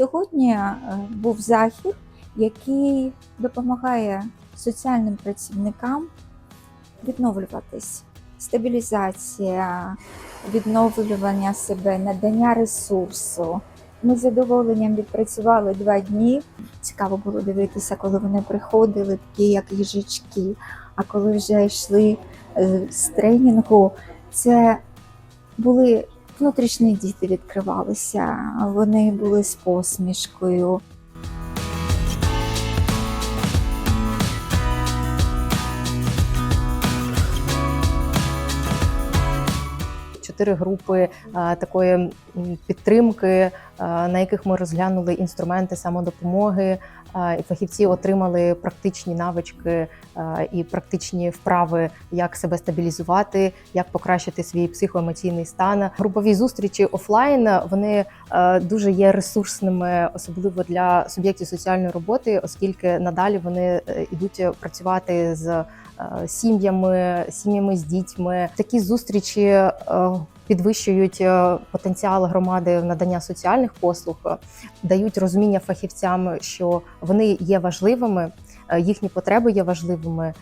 сьогодні е, був захід, який допомагає соціальним працівникам відновлюватись. Стабілізація, відновлювання себе, надання ресурсу. Ми з задоволенням відпрацювали два дні. Цікаво було дивитися, коли вони приходили, такі як їжачки. А коли вже йшли е, з тренінгу, це були внутрішні діти відкривалися. Вони були з посмішкою. чотири групи е, такої підтримки, на яких ми розглянули інструменти самодопомоги, е, і фахівці отримали практичні навички е, і практичні вправи, як себе стабілізувати, як покращити свій психоемоційний стан. Групові зустрічі офлайн вони е, дуже є ресурсними, особливо для суб'єктів соціальної роботи, оскільки надалі вони е, ідуть працювати з е, сім'ями, сім'ями з дітьми. Такі зустрічі е, підвищують е, потенціал громади в надання соціальних послуг, е, дають розуміння фахівцям, що вони є важливими, е, їхні потреби є важливими.